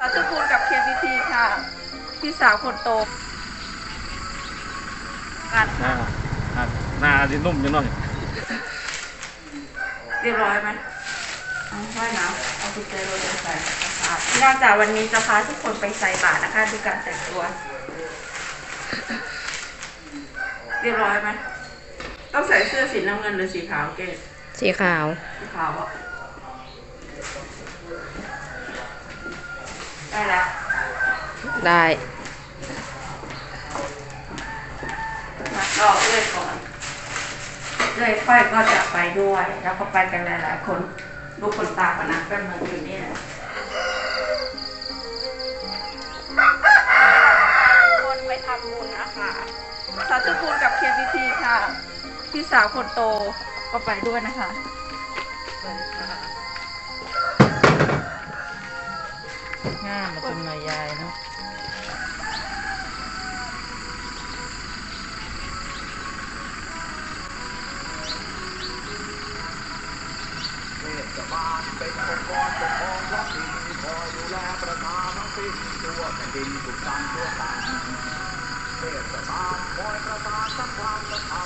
สาวจุกูลกับ KPT ค่ะ พี่สาวคนโตกันหน้าหน้าหน้าดินุ่มอยู่หน่อยเรียบร้อยไหมเอาว่ายน้ำเอากุญแจรถไปใส่ครับนอกจากวันนี้จะพาทุกคนไปใส่บาตรนะคะดูการแต่งตัว เรียบร้อยไหมต้องใส่เสื้อสีน้ำเงินหรือสีขาวเกศสีขาว สีขาวอะ ได้แล้วได้มาก็เลื่อยก่อนเลื่อยค่อยก็จะไปด้วย แล้วก็ไปกันหลายๆคนลูกคนตาปนะแป๊บนึงอยู่นี่แหละคนไปทำบุญนะคะสาวจุกูลกับ KPT ค่ะ พี่สาวคนโตก็ไปด้วยนะคะ งามมาเป็นมายายเนาะ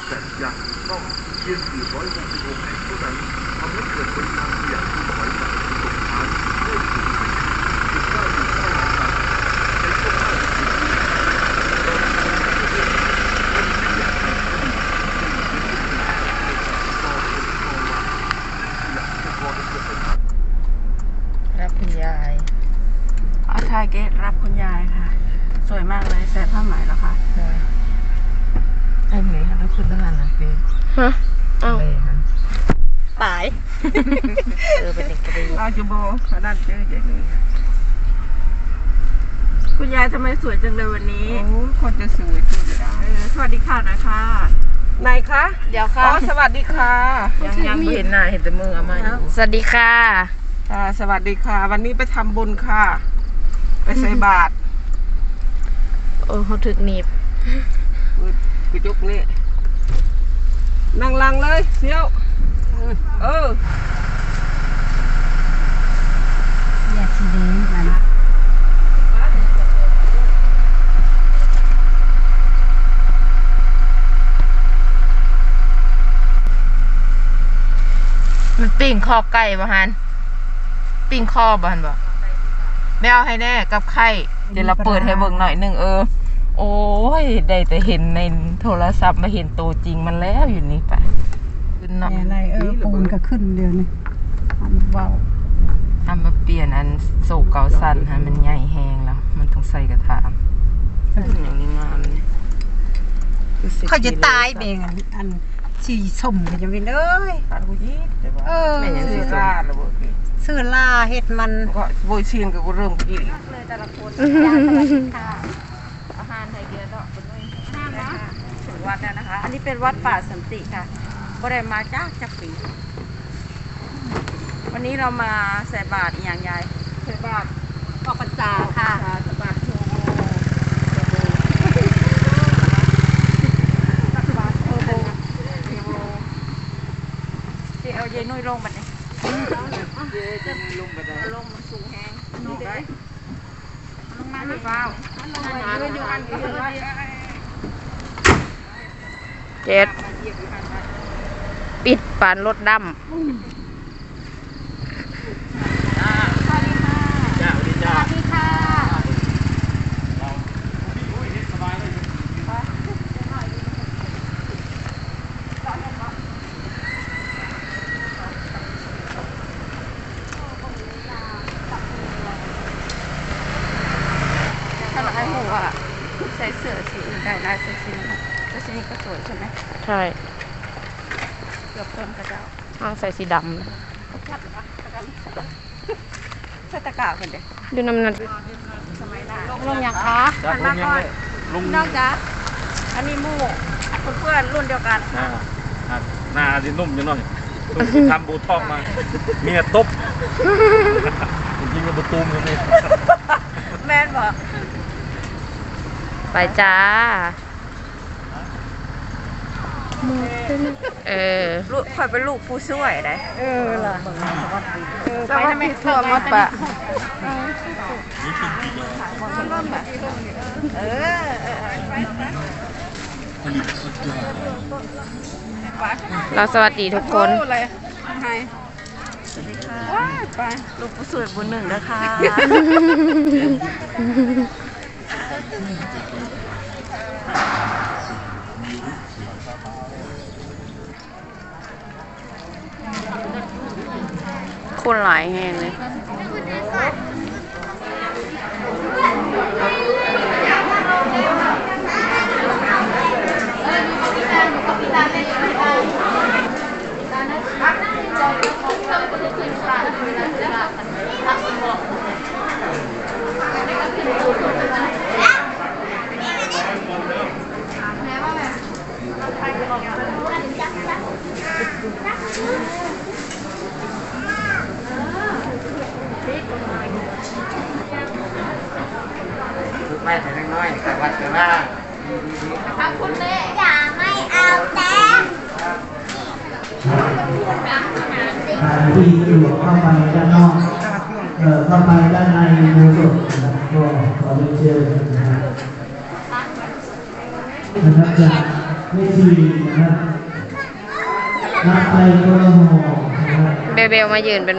แต่ยังต้องเพียง466แห่งเท่านั้นทำให้เกิดเป็นทางเบี่ยงที่ถอยจากที่ตกท้ายเพื่อสู่ไปจุดได้อยู่ข้างหลังกันในช่วงหน้าที่ดีเราจะทำให้เกิดเป็นที่อยากให้ผู้ที่ต่อเป็นต่อมาอยากจะพอได้เกิดเป็น รับคุณยาย อาทายเกตรับคุณยายค่ะ สวยมากเลยใส่ผ้าไหมแล้วค่ะ ไอ้หมีฮั นแล้วคุณทหารนะพี่ฮะเอ้าเลยฮะตายเออเป็นเด็กกระดิ่งเราจูโบขนาดเจอเจ๊เลยคุณยายทำไมสวยจังเลยวันนี้ โอ้คนจะสวยพูดไม่ได้เออสวัสดีค่ะนะคะไหนคะ เดี๋ยวอ๋ค่ะอสวัสดีค่ะ ยังยังไม่เห็นหน้าเห็นแต่มือเอามาอยู่สวัสดีค่ะ อ่า สวัสดีค่ะ วันนี้ไปทำบุญค่ะ ไปใส่บาตรโอ้เขาถึกหนีบอุ๊ยกุจุกนี่ นั่งลังเลยเซี่ยวเออมันปิ้งคอไก่บ่ฮันปิ้งคอบ่ฮันบ่ไม่เอาให้แน่กับไข่เดี๋ยวเราเปิดให้เบิ่งหน่อยหนึ่งเออ โอ้ย ได้แต่เห็นในโทรศัพท์มาเห็นตัวจริงมันแล้วอยู่นี่ไปขึ้นเนาะอะไรเออปูนก็ขึ้นเดียวนี่อันเว้าทำมาเปลี่ยนอันโศกเกาสั้นฮะมันใหญ่แหงแล้ว มันต้องใส่กระถางอย่างนี้งามเลยคือสิเขาจะตายเบงอันอันสีส้มก็จะเป็นเอ้ยปานกูยีดแต่ว่าเออแม่ยังซื้สิอสลาดแล้วบ่พี่ซื้อลาเฮ็ดมันก็โวยเชียงกับกูเริ่มกี้เลยแต่ละคน วัดแล้วนะคะ อันนี้เป็นวัดป่าสันติค่ะบ่ได้มาจ้าจักปีวันนี้เรามาใส่บาตรอีกอย่างยายใส่บาตรออกพรรษาค่ะใส่บาตรโชว์ตักบาตรโชว์เทโวเดี๋ยวเอาเยายนุ่ยลงบัดนี้ลงมันสูงแฮงนี่เด้ลงมาหรือเปล่าลงมาเลยอยู่อันเดียวเลย เจ็ด ปิดปานรถดจ้าสวัสดีจ้าถ้าเราให้หัวใส่เสื้อสีอื่นได้ได้เสื้อ สีนี้เสื้อสีนี้ก็สวยใช่ไหมำใช่เกือบต้นกระเจ้าห้างใส่สีดชัดเหรอคะตะกันใส่ตะกร้าคนเดียวำดูน้ำหนักสมัยหน้าลงอย่างคะจ้าหันลุมางยังก่อนไม่ลุงนอกจากอันนี้หมู่เพื่อนๆรุ่นเดียวกันหน้าหน้าดินุ่มอยู่หน่อยทำบูทอกมา เมียตบยิงกับประตูมกันนี่แม่นบอกไปจ้า เเออลูกคอยเป็นลูกผู้ช่วยได้เออล่ะเออไปทำไมทั่วหมดปะเออเราสวัสดีทุกคนเลยให้ว้ายไปลูกผู้ช่วยบุญหนึ่งนะคะ คนหลายแหงเลย ไม่ใส่น้อยแต่วัดกันว่าอย่าไม่เอาแต่การที่อยู่เข้าไปด้านนอกเออเข้าไปด้านในมูสดนะครับก็ขอเรียนเชิญนะครับนะครับจากเวทีนะครับรับไปก็ละหอนะครับเบลเบลมายืนเป็น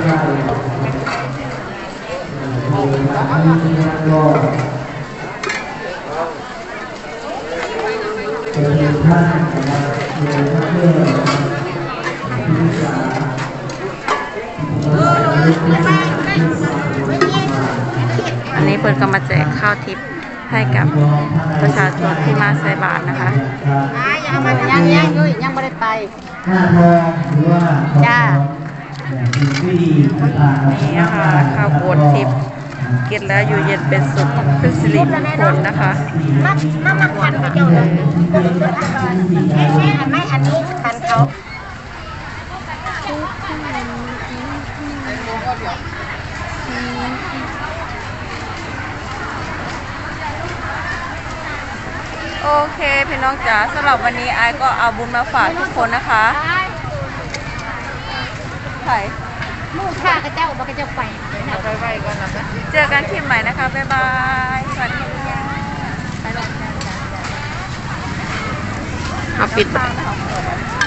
ยมาได้ถ่ายอ่าด้านในสาขานะครับที่ประกอบพิธีเอ่อท่านก็ขอขอบคุณท่านผู้การเอ่อที่ทำให้ที่นั่นก็เป็นท่านนะครับโดยท่านเพื่อนพิจารณาอันนี้เปิดก็มาแจกข้าวทิพย์ให้กับประชาชนที่มาใส่บาตรนะคะยังมันยังยังอยู่ยังไม่ได้ไปหน้าทองหรือว่าจ้าสิ่งที่ดีต่างๆนี่นะคะข้าวโพดทิพย์ กินแล้วอยู่เย็นเป็นสุขเป็นสิริมงคลนะคะมัดน้ำมันคันไปเจ้าเลยไม่อันนี้คันเขาโอเคพี่น้องจ๋าสำหรับวันนี้ไอายก็เอาบุญมาฝากทุกคนนะคะไข่มู่ข้ากับเจ้าบ่กับเจ้าไปเจอกันคลิปใหม่นะคะ บ๊ายบาย สวัสดีค่ะเอาปิดตั้งนะคะ